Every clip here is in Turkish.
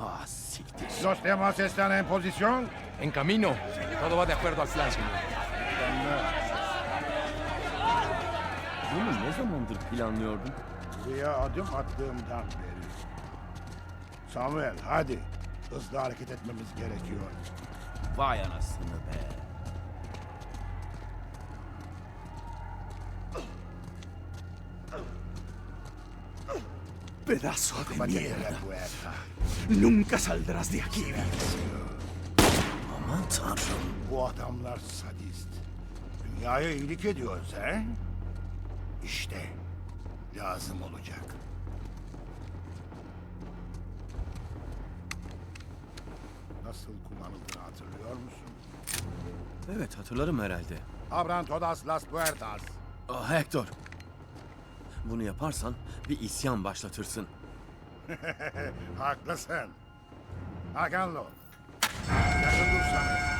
Ah siktir. Los demás están en posición. En camino. Todo va de acuerdo al plan, señor. Bunu ne zamandır planlıyordun? Buraya adım attığımdan beri. Samuel hadi. Hızlı hareket etmemiz gerekiyor. Vay anasını be. Pedazo de mierda. la puerta. Nunca saldrás de aquí. Aman tanrım. Bu adamlar sadist. Dünyaya iyilik ediyoruz he? İşte lazım olacak. Nasıl kullanıldığını hatırlıyor musun? Evet hatırlarım herhalde. Abran todas las puertas. Ah Hector. Bunu yaparsan bir isyan başlatırsın. Haklısın. Hakanlo. Yakın dursana.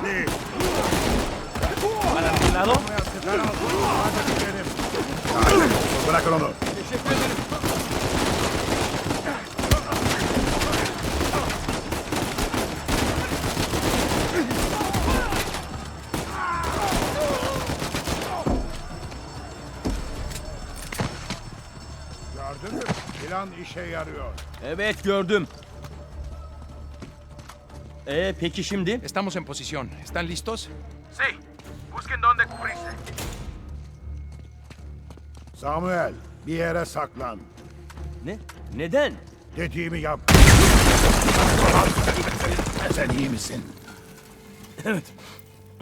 Hadi. Para bir lado. Bırakın onu. Gördün mü? Plan işe yarıyor. Evet gördüm. Ee peki şimdi? Estamos en posición. ¿Están listos? Sí, busquen dónde cubrirse. Samuel, bir yere saklan. Ne? Neden? Dediğimi yap. Sen iyi misin? Evet.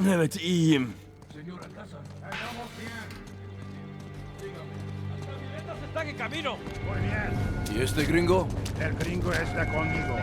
Evet iyiyim. Muy bien. ¿Y este gringo? El gringo está conmigo.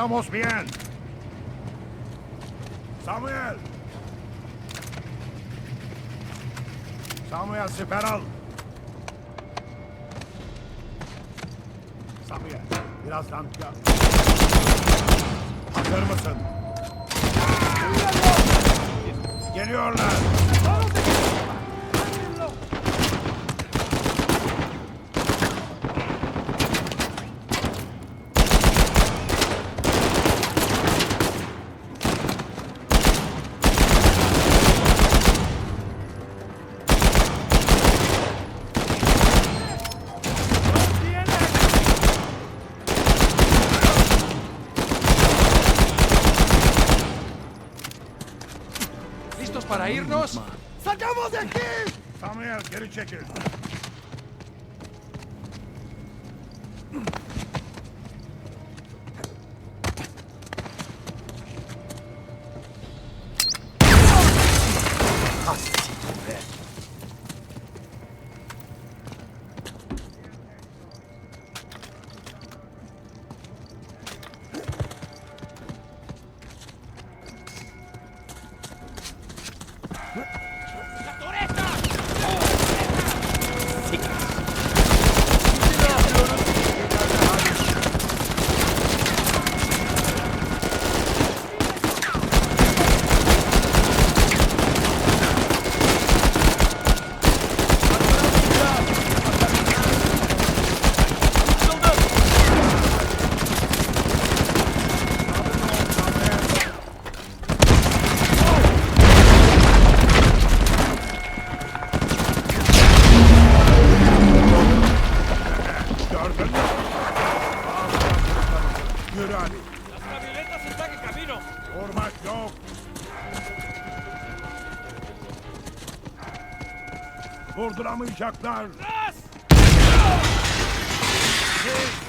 Estamos bien. Samuel. Samuel siper. Samuel birazdan ya. Hazır mısın? Geliyorlar. irnos? ¡Sacamos de aquí! Samuel, geri çekil. Gördün mü? Yürü hadi. Vurmak yok. Vurduramayacaklar. Onları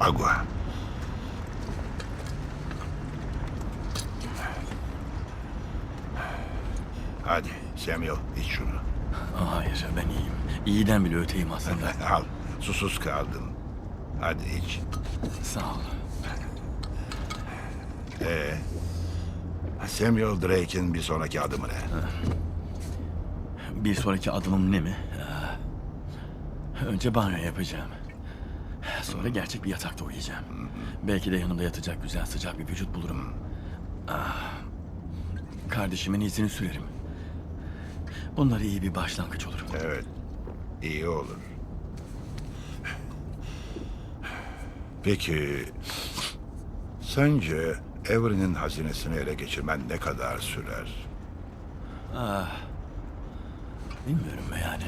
Agua. Hadi Samuel iç şunu. Hayır ben iyiyim. İyiden bile öteyim aslında. Al susuz kaldın. Hadi iç. Sağ ol. Ee, Samuel Drake'in bir sonraki adımı ne? Bir sonraki adımım ne mi? Ah. Önce banyo yapacağım. Sonra gerçek bir yatakta uyuyacağım. Belki de yanımda yatacak güzel sıcak bir vücut bulurum. Ah. Kardeşimin izini sürerim. Bunlar iyi bir başlangıç olur. Evet, iyi olur. Peki, sence Avery'nin hazinesini ele geçirmen ne kadar sürer? Bilmiyorum yani.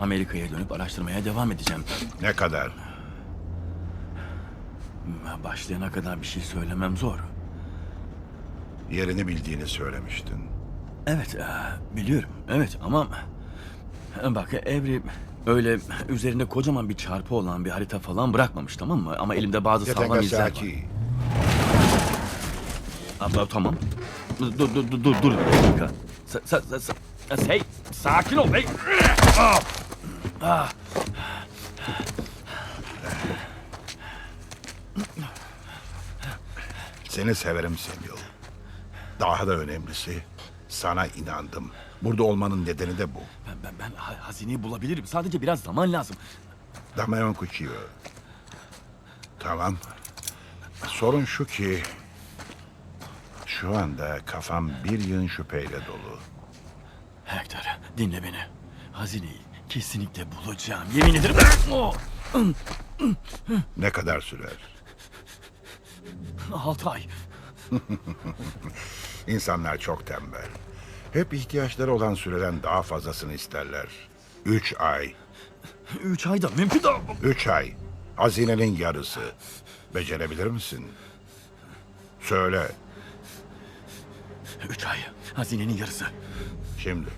Amerika'ya dönüp araştırmaya devam edeceğim. Ne kadar? Başlayana kadar bir şey söylemem zor. Yerini bildiğini söylemiştin. Evet, e, biliyorum. Evet ama... e, Bak Evri öyle üzerinde kocaman bir çarpı olan bir harita falan bırakmamış tamam mı? Ama elimde bazı sağlam izler var. Abla tamam. Dur dur dur dur dur bir dakika. Sa, sa, sa, sa- hey sakin ol hey. Seni severim Samuel. Daha da önemlisi, sana inandım. Burada olmanın nedeni de bu. Ben ben ben ha- hazineyi bulabilirim. Sadece biraz zaman lazım. Damayon Kuchiyo. Tamam. Sorun şu ki... Şu anda kafam bir yığın şüpheyle dolu. Hector dinle beni. Hazineyi kesinlikle bulacağım. Yemin ederim. Oh, Ne kadar sürer? Altı ay. İnsanlar çok tembel. Hep ihtiyaçları olan süreden daha fazlasını isterler. Üç ay. Üç ayda mümkün değil. Üç ay. Hazinenin yarısı. Becerebilir misin? Söyle. Üç ay. Hazinenin yarısı. Şimdi.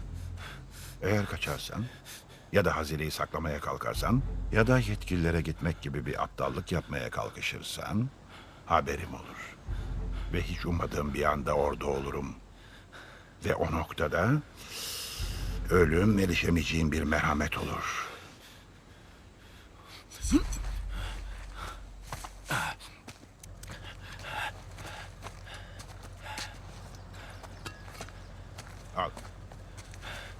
Eğer kaçarsan ya da hazineyi saklamaya kalkarsan ya da yetkililere gitmek gibi bir aptallık yapmaya kalkışırsan haberim olur. Ve hiç ummadığım bir anda orada olurum. Ve o noktada ölüm erişemeyeceğim bir merhamet olur. Al.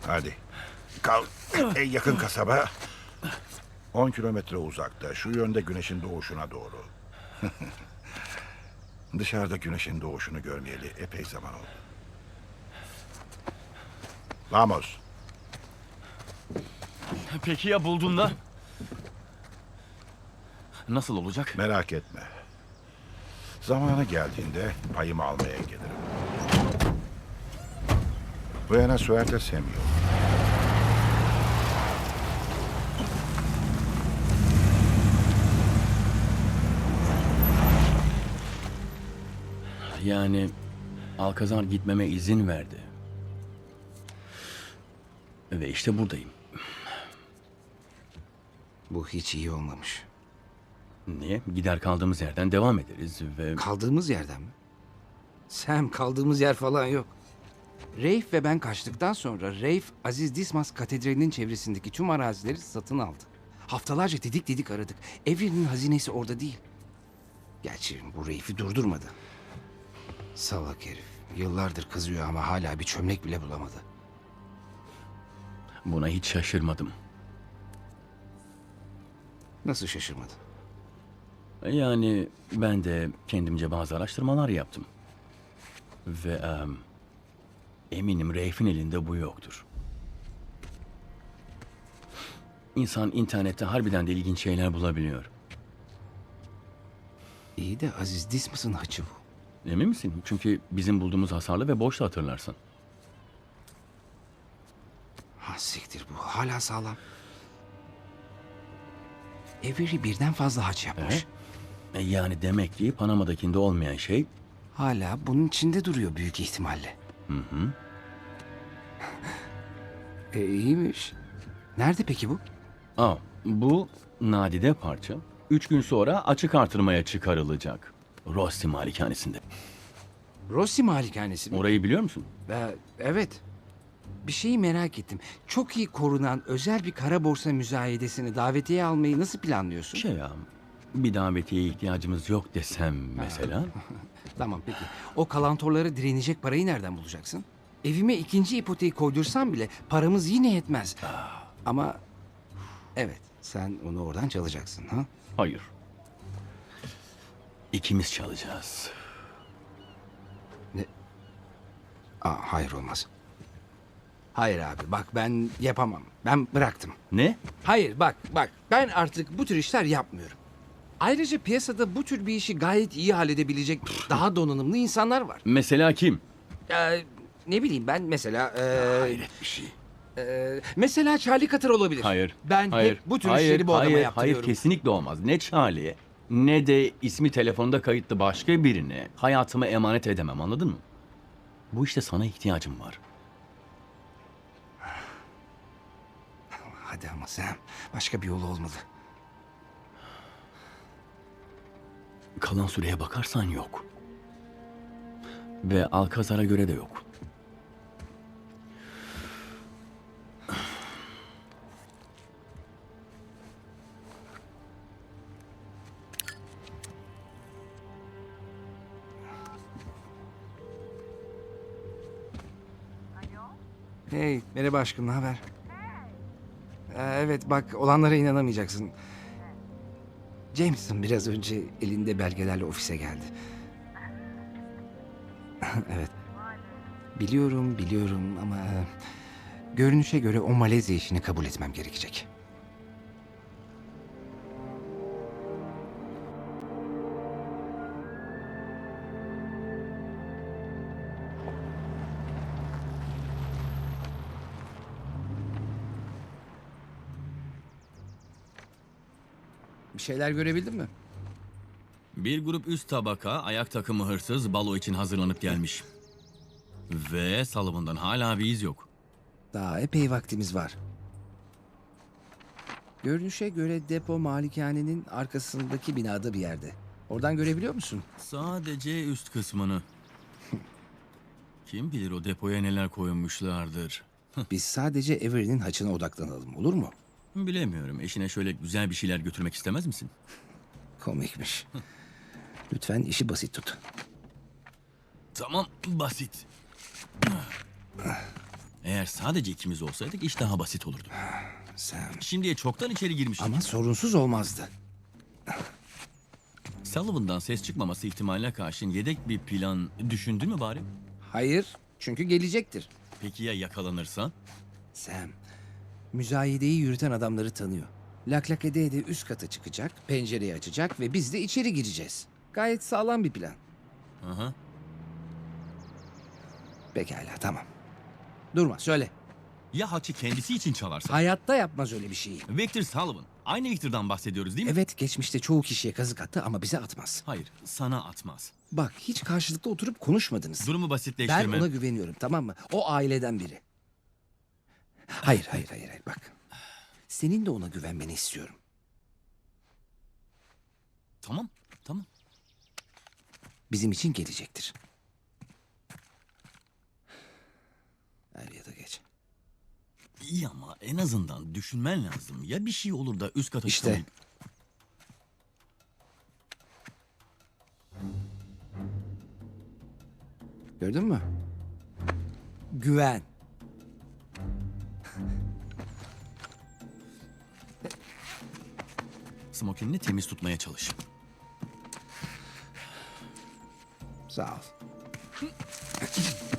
Hadi. Kal. En yakın kasaba. 10 kilometre uzakta. Şu yönde güneşin doğuşuna doğru. Dışarıda güneşin doğuşunu görmeyeli epey zaman oldu. Vamos. Peki ya bulduğunda? Nasıl olacak? Merak etme. Zamanı geldiğinde payımı almaya gelirim. Buena suerte Samuel. Yani Alkazar gitmeme izin verdi. Ve işte buradayım. Bu hiç iyi olmamış. Niye? Gider kaldığımız yerden devam ederiz ve... Kaldığımız yerden mi? Sam kaldığımız yer falan yok. Reif ve ben kaçtıktan sonra Reif Aziz Dismas Katedrali'nin çevresindeki tüm arazileri satın aldı. Haftalarca didik didik aradık. Evrenin hazinesi orada değil. Gerçi bu Reif'i durdurmadı. Salak herif. Yıllardır kızıyor ama hala bir çömlek bile bulamadı. Buna hiç şaşırmadım. Nasıl şaşırmadı? Yani ben de kendimce bazı araştırmalar yaptım. Ve em, eminim Reif'in elinde bu yoktur. İnsan internette harbiden de ilginç şeyler bulabiliyor. İyi de Aziz Dismas'ın haçı bu. Emin misin? Çünkü bizim bulduğumuz hasarlı ve boştu hatırlarsın. Ha siktir bu hala sağlam. Avery birden fazla haç yapmış. E yani demek ki Panama'dakinde olmayan şey Hala bunun içinde duruyor büyük ihtimalle. Hı hı. e, iyiymiş. Nerede peki bu? Aa, bu nadide parça üç gün sonra açık artırmaya çıkarılacak. Rossi malikanesinde. Rossi malikanesi mi? Orayı biliyor musun? Ee, evet. Bir şeyi merak ettim. Çok iyi korunan özel bir kara borsa müzayedesini davetiye almayı nasıl planlıyorsun? Şey ya, bir davetiye ihtiyacımız yok desem mesela. Tamam peki. O kalantorlara direnecek parayı nereden bulacaksın? Evime ikinci ipoteği koydursam bile paramız yine yetmez. Ama evet sen onu oradan çalacaksın ha? Hayır. İkimiz çalacağız. Aa, hayır olmaz. Hayır abi bak ben yapamam. Ben bıraktım. Ne? Hayır bak bak ben artık bu tür işler yapmıyorum. Ayrıca piyasada bu tür bir işi gayet iyi halledebilecek daha donanımlı insanlar var. Mesela kim? Ee, ne bileyim ben mesela... ee, Hayret bir şey. ee, mesela Charlie Cutter olabilir. Hayır. Ben hayır, hep bu tür hayır, işleri bu adama hayır, yaptırıyorum. Hayır kesinlikle olmaz. Ne Charlie'ye ne de ismi telefonda kayıtlı başka birine hayatımı emanet edemem anladın mı? Bu işte sana ihtiyacım var. Hadi ama sen başka bir yolu olmalı. Kalan süreye bakarsan yok. Ve Alkazar'a göre de yok. Hey merhaba aşkım ne haber? Ee, evet bak olanlara inanamayacaksın. Jameson biraz önce elinde belgelerle ofise geldi. evet. Biliyorum biliyorum ama... e, Görünüşe göre o Malezya işini kabul etmem gerekecek. Şeyler görebildin mi? Bir grup üst tabaka ayak takımı hırsız balo için hazırlanıp gelmiş. Ve Sullivan'dan hala bir iz yok. Daha epey vaktimiz var. Görünüşe göre depo malikanenin arkasındaki binada bir yerde. Oradan görebiliyor musun? Sadece üst kısmını. Kim bilir o depoya neler koymuşlardır. Biz sadece Avery'nin haçına odaklanalım olur mu? Bilemiyorum. Eşine şöyle güzel bir şeyler götürmek istemez misin? Komikmiş. Lütfen işi basit tut. Tamam, basit. Eğer sadece ikimiz olsaydık iş daha basit olurdu. Sam. Şimdiye çoktan içeri girmiştik. Ama sorunsuz olmazdı. Sullivan'dan ses çıkmaması ihtimaline karşın yedek bir plan düşündün mü bari? Hayır, çünkü gelecektir. Peki ya yakalanırsa? Sam, müzayedeyi yürüten adamları tanıyor. Lak lak ede ede üst kata çıkacak, pencereyi açacak ve biz de içeri gireceğiz. Gayet sağlam bir plan. Aha. Pekala, tamam. Durma, söyle. Ya haçı kendisi için çalarsa? Hayatta yapmaz öyle bir şeyi. Victor Sullivan. Aynı Victor'dan bahsediyoruz değil mi? Evet, geçmişte çoğu kişiye kazık attı ama bize atmaz. Hayır, sana atmaz. Bak, hiç karşılıklı oturup konuşmadınız. Durumu Ben basitleştirme. ona güveniyorum, tamam mı? O aileden biri. Hayır, hayır, hayır, hayır. Bak. Senin de ona güvenmeni istiyorum. Tamam, tamam. bizim için gelecektir. Er ya da geç. İyi ama en azından düşünmen lazım. Ya bir şey olur da üst kata İşte. çıkamayıp- Gördün mü? Güven. Smokinini temiz tutmaya çalış. Sağ ol.